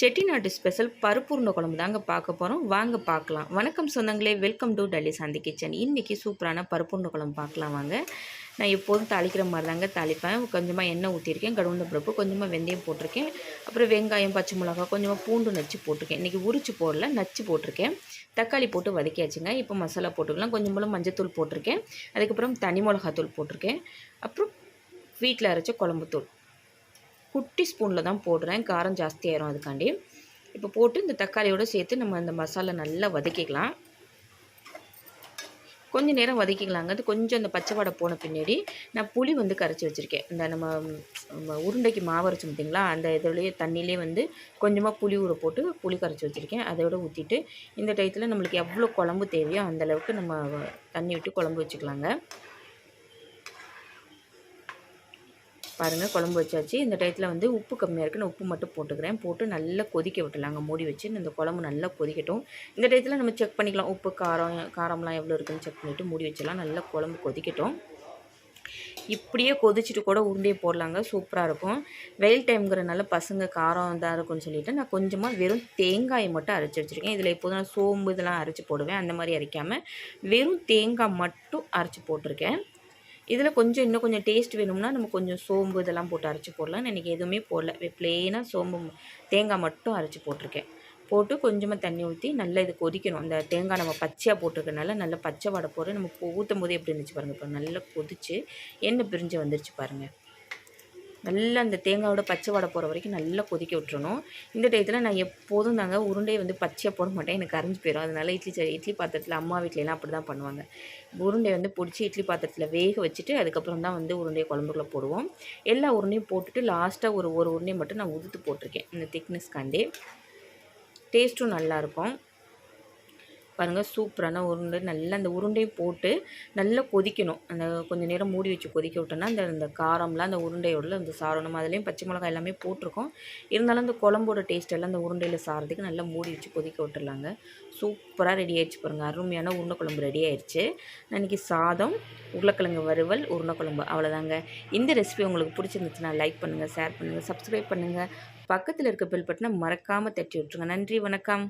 செட்டிநாட்டு special பருப்பு உருண்டை குழம்பு தாங்க பார்க்க போகிறோம் வாங்க பார்க்கலாம். வணக்கம் சொந்தங்களே welcome to Dalli Shanti kitchen. இன்றைக்கி சூப்பரான பருப்பு உருண்டை குழம்பு பார்க்கலாம் வாங்க. நான் எப்போதும் தாளிக்கிற மாதிரி தாங்க தாளிப்பேன். கொஞ்சமாக எண்ணெய் ஊற்றிருக்கேன் கடுவுண்ட பருப்பு கொஞ்சமாக வெந்தயம் போட்டிருக்கேன். அப்புறம் வெங்காயம் பச்சை மிளகா கொஞ்சமாக பூண்டு நச்சு போட்டிருக்கேன். இன்றைக்கி உரிச்சு போடல நச்சு போட்டிருக்கேன். தக்காளி போட்டு வதக்கியாச்சுங்க. இப்போ மசாலா போட்டுக்கலாம். கொஞ்சம் போல் மஞ்சத்தூள் போட்டிருக்கேன். அதுக்கப்புறம் தனி மிளகாத்தூள் போட்டிருக்கேன். அப்புறம் வீட்டில் அரைச்ச குழம்புத்தூள். குட்டி ஸ்பூனில் தான் போடுறேன். காரம் ஜாஸ்தியாயிரும் அதுக்காண்டி. இப்போ போட்டு இந்த தக்காளியோடு சேர்த்து நம்ம அந்த மசாலா நல்லா வதக்கிக்கலாம். கொஞ்சம் நேரம் வதக்கிக்கலாங்க. அது கொஞ்சம் அந்த பச்சை வடை போன பின்னாடி நான் புளி வந்து கரைச்சி வச்சுருக்கேன். இந்த நம்ம உருண்டைக்கு மாவு அரைச்சோம் பார்த்தீங்களா அந்த இதுலேயே தண்ணியிலே வந்து கொஞ்சமாக புளி ஊற போட்டு புளி கரைச்சி வச்சுருக்கேன். அதோட ஊற்றிட்டு இந்த டயத்தில் நம்மளுக்கு எவ்வளோ குழம்பு தேவையோ அந்தளவுக்கு நம்ம தண்ணி விட்டு குழம்பு வச்சுக்கலாங்க. பாருங்கள் குழம்பு வச்சாச்சு. இந்த டயத்தில் வந்து உப்பு கம்மியாக இருக்குது நான் உப்பு மட்டும் போட்டுக்கிறேன். போட்டு நல்லா கொதிக்க விட்டுலாங்க மூடி வச்சு இந்த குழம்பு நல்லா கொதிக்கட்டும். இந்த டயத்தில் நம்ம செக் பண்ணிக்கலாம். உப்பு காரம் காரம்லாம் எவ்வளோ இருக்குன்னு செக் பண்ணிவிட்டு மூடி வச்சிடலாம். நல்லா குழம்பு கொதிக்கட்டும். இப்படியே கொதிச்சுட்டு கூட உருண்டையை போடலாங்க. சூப்பராக இருக்கும். வெயில் டைம்ங்கிறனால பசங்க காரம் தான் இருக்கும்னு சொல்லிவிட்டு நான் கொஞ்சமாக வெறும் தேங்காயை மட்டும் அரைச்சி வச்சுருக்கேன். இதில் எப்போதும் நான் சோம்பு இதெல்லாம் அரைச்சி போடுவேன். அந்த மாதிரி அரைக்காமல் வெறும் தேங்காய் மட்டும் அரைச்சி போட்டிருக்கேன். இதில் கொஞ்சம் இன்னும் கொஞ்சம் டேஸ்ட் வேணும்னா நம்ம கொஞ்சம் சோம்பு இதெல்லாம் போட்டு அரைச்சி போடலாம். எனக்கு எதுவுமே போடல. ப்ளெயினாக சோம்பு தேங்காய் மட்டும் அரைச்சி போட்டிருக்கேன். போட்டு கொஞ்சமாக தண்ணி ஊற்றி நல்லா இது கொதிக்கணும். அந்த தேங்காய் நம்ம பச்சையாக போட்டிருக்கனால நல்லா பச்சை வடை போட்டு நம்ம ஊற்றும் போது எப்படி இருந்துச்சு பாருங்கள் இப்போ நல்லா கொதித்து எண்ணெய் பிரிஞ்சு வந்துருச்சு பாருங்கள் நல்லா அந்த தேங்காயோட பச்சை வடை போகிற வரைக்கும் நல்லா கொதிக்க விட்டுறணும். இந்த டயத்தில் நான் எப்போதும் தாங்க உருண்டையை வந்து பச்சையாக போட மாட்டேன். எனக்கு கரைஞ்சி போயிடும் அதனால் இட்லி இட்லி பாத்திரத்தில் அம்மா வீட்லலாம் அப்படி தான் பண்ணுவாங்க. உருண்டை வந்து பிடிச்சி இட்லி பாத்திரத்தில் வேக வச்சுட்டு அதுக்கப்புறம் தான் வந்து உருண்டையை குழம்புக்குள்ளே போடுவோம். எல்லா உருண்டையும் போட்டுட்டு லாஸ்ட்டாக ஒரு ஒரு உருண்டையை மட்டும் நான் உதுத்து போட்டிருக்கேன். இந்த திக்னஸ்காண்டே டேஸ்ட்டும் நல்லாயிருக்கும் பாருங்கள் சூப்பரான உருண்டை. நல்லா அந்த உருண்டையும் போட்டு நல்லா கொதிக்கணும். அந்த கொஞ்சம் நேரம் மூடி வச்சு கொதிக்க விட்டோன்னா அந்த அந்த காரம்லாம் அந்த உருண்டையோட அந்த சாரணும். அதுலேயும் பச்சை மிளகாய் எல்லாமே போட்டிருக்கோம். இருந்தாலும் அந்த குழம்போட டேஸ்ட் எல்லாம் அந்த உருண்டையில் சாரதுக்கு நல்லா மூடி வச்சு கொதிக்க விட்டுர்லாங்க. சூப்பராக ரெடி ஆயிடுச்சு பாருங்கள் அருமையான உருண்டை குழம்பு ரெடி ஆயிடுச்சு. அன்றைக்கி சாதம் உருளைக்கிழங்கு வறுவல் உருண்டை குழம்பு. அவ்வளோதாங்க. இந்த ரெசிபி உங்களுக்கு பிடிச்சிருந்துச்சுன்னா லைக் பண்ணுங்கள் ஷேர் பண்ணுங்கள் சப்ஸ்கிரைப் பண்ணுங்கள் பக்கத்தில் இருக்க பெல் பட்டனை மறக்காமல் தட்டி விட்ருங்க நன்றி வணக்கம்.